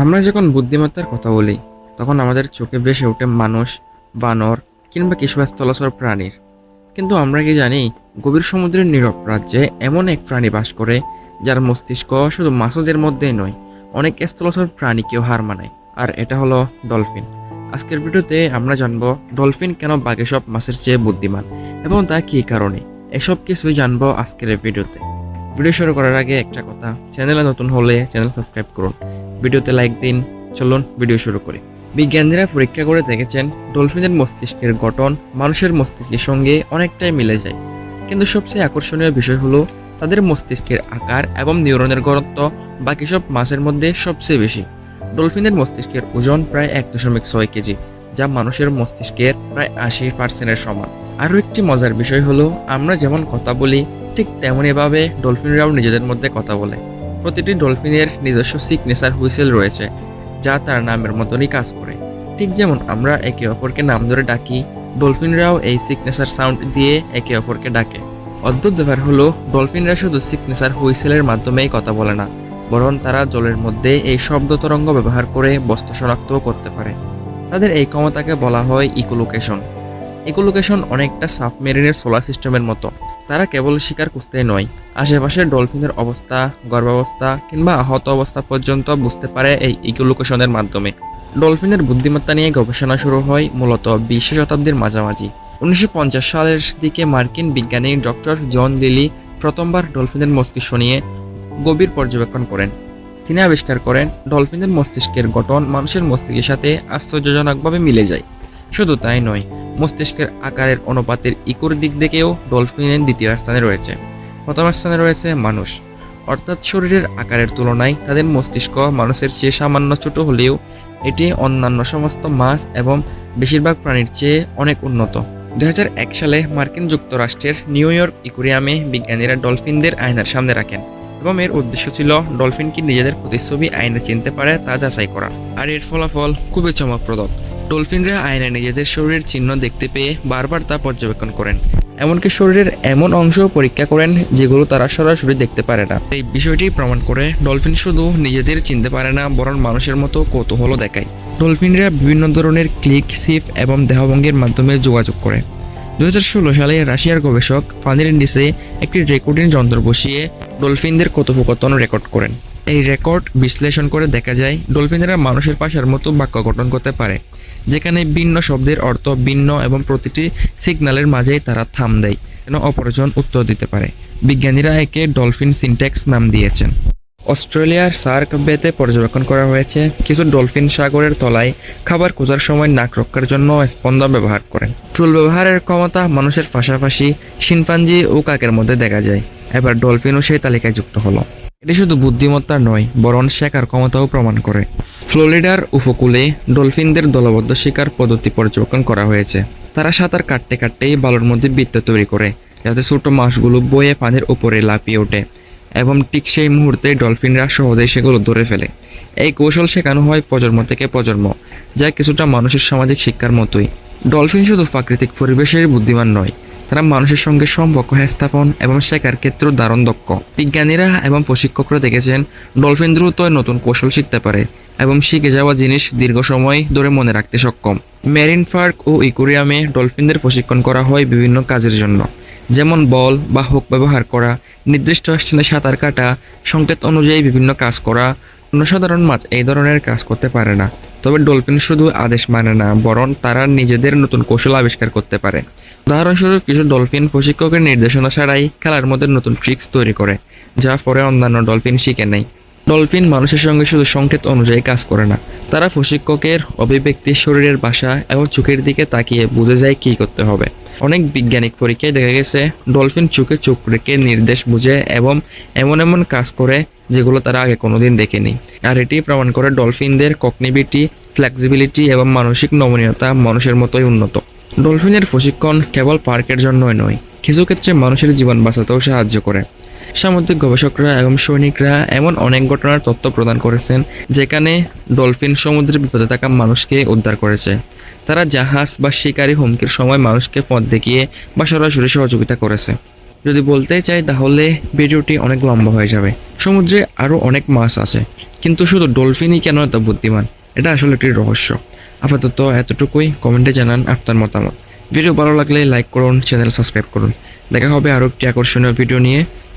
আমরা যখন বুদ্ধিমত্তার কথা বলি, তখন আমাদের চোখে ভেসে ওঠে মানুষ, বানর কিংবা কিছু স্থলচর প্রাণীর কিন্তু আমরা কি জানি, গভীর সমুদ্রের নীরব রাজ্যে এমন এক প্রাণী বাস করে, যার মস্তিষ্ক শুধু মাসাজের মধ্যেই নয়, অনেক স্থলচর প্রাণীকেও হার মানায়। আর এটা হলো ডলফিন। আজকের ভিডিওতে আমরা জানব, ডলফিন কেন বাকি সব মাছের চেয়ে বুদ্ধিমান, এবং তা কী কারণে? এসব কিছুই জানব আজকের ভিডিওতে। ভিডিও শুরু করার আগে একটা কথা, চ্যানেলে নতুন হলে চ্যানেল সাবস্ক্রাইব করুন। ভিডিওতে লাইক দিন। চলুন ভিডিও শুরু করি। বিজ্ঞানীরা পরীক্ষা করে দেখেছেন, ডলফিনের মস্তিষ্কের গঠন মানুষের মস্তিষ্কের সঙ্গে অনেকটাই মিলে যায়। কিন্তু সবচেয়ে আকর্ষণীয় বিষয় হলো তাদের মস্তিষ্কের আকার এবং নিউরনের ঘনত্ব, বাকি সব মাছের মধ্যে সবচেয়ে বেশি। ডলফিনের মস্তিষ্কের ওজন প্রায় এক দশমিক ছয় কেজি, যা মানুষের মস্তিষ্কের প্রায় আশি পার্সেন্টের সমান। আরও একটি মজার বিষয় হলো, আমরা যেমন কথা বলি, ঠিক তেমনইভাবে ডলফিনরাও নিজেদের মধ্যে কথা বলে। প্রতিটি ডলফিনের নিজস্ব সিগনেচার হুইসেল রয়েছে, যা তার নামের মতনই কাজ করে। ঠিক যেমন আমরা একে অপরকে নাম ধরে ডাকি, ডলফিনরাও এই সিগনেচার সাউন্ড দিয়ে একে অপরকে ডাকে। অদ্ভুত ব্যাপার হলো, ডলফিনরা শুধু সিগনেচার হুইসেলের মাধ্যমেই কথা বলে না, বরং তারা জলের মধ্যে এই শব্দ তরঙ্গ ব্যবহার করে বস্তু শনাক্তও করতে পারে। তাদের এই ক্ষমতাকে বলা হয় ইকোলোকেশন। ইকোলোকেশন অনেকটা সাবমেরিনের সোলার সিস্টেমের মতো। তারা কেবল শিকার খুঁজতেই নয় আশেপাশের ডলফিনের অবস্থা, গর্ভাবস্থা কিংবা আহত অবস্থা পর্যন্ত বুঝতে পারে এই ইকোলোকেশনের মাধ্যমে। ডলফিনের বুদ্ধিমত্তা নিয়ে গবেষণা শুরু হয় মূলত বিশ শতাব্দীর মাঝামাঝি। উনিশশো পঞ্চাশ সালের দিকে মার্কিন বিজ্ঞানী ডক্টর জন লিলি প্রথমবার ডলফিনের মস্তিষ্ক নিয়ে গভীর পর্যবেক্ষণ করেন। তিনি আবিষ্কার করেন, ডলফিনের মস্তিষ্কের গঠন মানুষের মস্তিষ্কের সাথে আশ্চর্যজনকভাবে মিলে যায়। শুধু তাই নয়, মস্তিষ্কের আকারের অনুপাতের ইকোর দিক থেকেও ডলফিনের দ্বিতীয় স্থানে রয়েছে। প্রথম স্থানে রয়েছে মানুষ। অর্থাৎ শরীরের আকারের তুলনায় তাদের মস্তিষ্ক মানুষের চেয়ে সামান্য ছোট হলেও এটি অন্যান্য সমস্ত মাছ এবং বেশিরভাগ প্রাণীর চেয়ে অনেক উন্নত। দু হাজার এক সালে মার্কিন যুক্তরাষ্ট্রের নিউ ইয়র্ক ইকুরিয়ামে বিজ্ঞানীরা ডলফিনদের আয়নার সামনে রাখেন এবং এর উদ্দেশ্য ছিল ডলফিন কি নিজেদের প্রতিচ্ছবি আয়না চিনতে পারে তা যাচাই করা। আর এর ফলাফল খুবই চমকপ্রদ। ডলফিনরা আয়নায় নিজেদের শরীরের চিহ্ন দেখতে পেয়ে বারবার তা পর্যবেক্ষণ করেন। এমনকি শরীরের এমন অংশ পরীক্ষা করেন যেগুলো তারা সরাসরি দেখতে পারে না। এই বিষয়টি প্রমাণ করে ডলফিন শুধু নিজেদের চিনতে পারে না, বরং মানুষের মতো কৌতূহলও দেখায়। ডলফিনরা বিভিন্ন ধরনের ক্লিক, সিফ এবং দেহভঙ্গির মাধ্যমে যোগাযোগ করে। দু হাজার ষোলো সালে রাশিয়ার গবেষক পানির নিচে একটি রেকর্ডিং যন্ত্র বসিয়ে ডলফিনদের কথোপকথন রেকর্ড করেন। এই রেকর্ড বিশ্লেষণ করে দেখা যায়, ডলফিনেরা মানুষের পাশার মতো বাক্য গঠন করতে পারে, যেখানে ভিন্ন শব্দের অর্থ ভিন্ন এবং প্রতিটি সিগন্যালের মাঝেই তারা থাম দেয়, যেন অপরজন উত্তর দিতে পারে। বিজ্ঞানীরা একে ডলফিন সিনট্যাক্স নাম দিয়েছেন। অস্ট্রেলিয়ার সার্ক বেতে পর্যবেক্ষণ করা হয়েছে, কিছু ডলফিন সাগরের তলায় খাবার খোঁজার সময় নাক রক্ষার জন্য স্পন্দন ব্যবহার করেন। চুল ব্যবহারের ক্ষমতা মানুষের পাশাপাশি শিনপাঞ্জি ও কাকের মধ্যে দেখা যায়। এবার ডলফিনও সেই তালিকায় যুক্ত হলো। এটি শুধু বুদ্ধিমত্তা নয়, বরং শেখার ক্ষমতাও প্রমাণ করে। ফ্লোরিডার উপকূলে ডলফিনদের দলবদ্ধ শিকার পদ্ধতি পর্যবেক্ষণ করা হয়েছে। তারা সাঁতার কাটতে কাটতেই বালুর মধ্যে বৃত্ত তৈরি করে, যাতে ছোট মাছগুলো বয়ে পানির উপরে লাফিয়ে ওঠে, এবং ঠিক সেই মুহূর্তে ডলফিনরা সহজেই সেগুলো ধরে ফেলে। এই কৌশল শেখানো হয় প্রজন্ম থেকে প্রজন্ম, যা কিছুটা মানুষের সামাজিক শিক্ষার মতোই। ডলফিন শুধু প্রাকৃতিক পরিবেশের বুদ্ধিমান নয় তারা মানুষের সঙ্গে সম্পর্ক স্থাপন এবং শেখার ক্ষেত্রেও দারুণ দক্ষ। বিজ্ঞানীরা এবং প্রশিক্ষকরা দেখেছেন, ডলফিন দ্রুত নতুন কৌশল শিখতে পারে এবং শিখে যাওয়া জিনিস দীর্ঘ সময় ধরে মনে রাখতে সক্ষম। মেরিন পার্ক ও ইকুরিয়ামে ডলফিনদের প্রশিক্ষণ করা হয় বিভিন্ন কাজের জন্য, যেমন বল বা হুক ব্যবহার করা, নির্দিষ্ট স্থানে সাঁতার কাটা, সংকেত অনুযায়ী বিভিন্ন কাজ করা অন্য সাধারণ মাছ এই ধরনের কাজ করতে পারে না। তবে ডলফিন শুধু আদেশ মানে না, বরং তারা নিজেদের নতুন কৌশল আবিষ্কার করতে পারে। উদাহরণস্বরূপ, কিছু ডলফিন প্রশিক্ষকের নির্দেশনা ছাড়াই খেলার মধ্যে নতুন ট্রিক্স তৈরি করে, যা পরে অন্যান্য ডলফিন শিখে নেয়। ডলফিন মানুষের সঙ্গে শুধু সংকেত অনুযায়ী কাজ করে না, তারা প্রশিক্ষকের অভিব্যক্তি, শরীরের ভাষা এবং চোখের দিকে তাকিয়ে বুঝে যায় কী করতে হবে। অনেক বৈজ্ঞানিক পরীক্ষায় দেখা গেছে, ডলফিন চোখে চোখ রেখে নির্দেশ বুঝে এবং এমন এমন কাজ করে যেগুলো তারা আগে কোনোদিন দেখেনি। আর এটি প্রমাণ করে ডলফিনদের কগনিভিটি ফ্লেক্সিবিলিটি এবং মানসিক নমনীয়তা মানুষের মতোই উন্নত। ডলফিনের প্রশিক্ষণ কেবল পার্কের জন্যই নয়, কিছু ক্ষেত্রে মানুষের জীবন বাঁচাতেও সাহায্য করে। সামুদ্রিক গবেষকরা এবং সৈনিকরা এমন অনেক ঘটনার তথ্য প্রদান করেছেন, যেখানে ডলফিন সমুদ্রে বিপদে থাকা মানুষকে উদ্ধার করেছে। তারা জাহাজ বা শিকারী হুমকির সময় মানুষকে পথ দেখিয়ে বা সরাসরি সহযোগিতা করেছে। যদি বলতে চাই, তাহলে ভিডিওটি অনেক লম্বা হয়ে যাবে। সমুদ্রে আরও অনেক মাছ আছে, কিন্তু শুধু ডলফিনই কেন এত বুদ্ধিমান? এটা আসলে একটি রহস্য। আপাতত এতটুকুই। কমেন্টে জানান আপনার মতামত। ভিডিও ভালো লাগলে লাইক করুন, চ্যানেল সাবস্ক্রাইব করুন। দেখা হবে আরও একটি আকর্ষণীয় ভিডিও নিয়ে।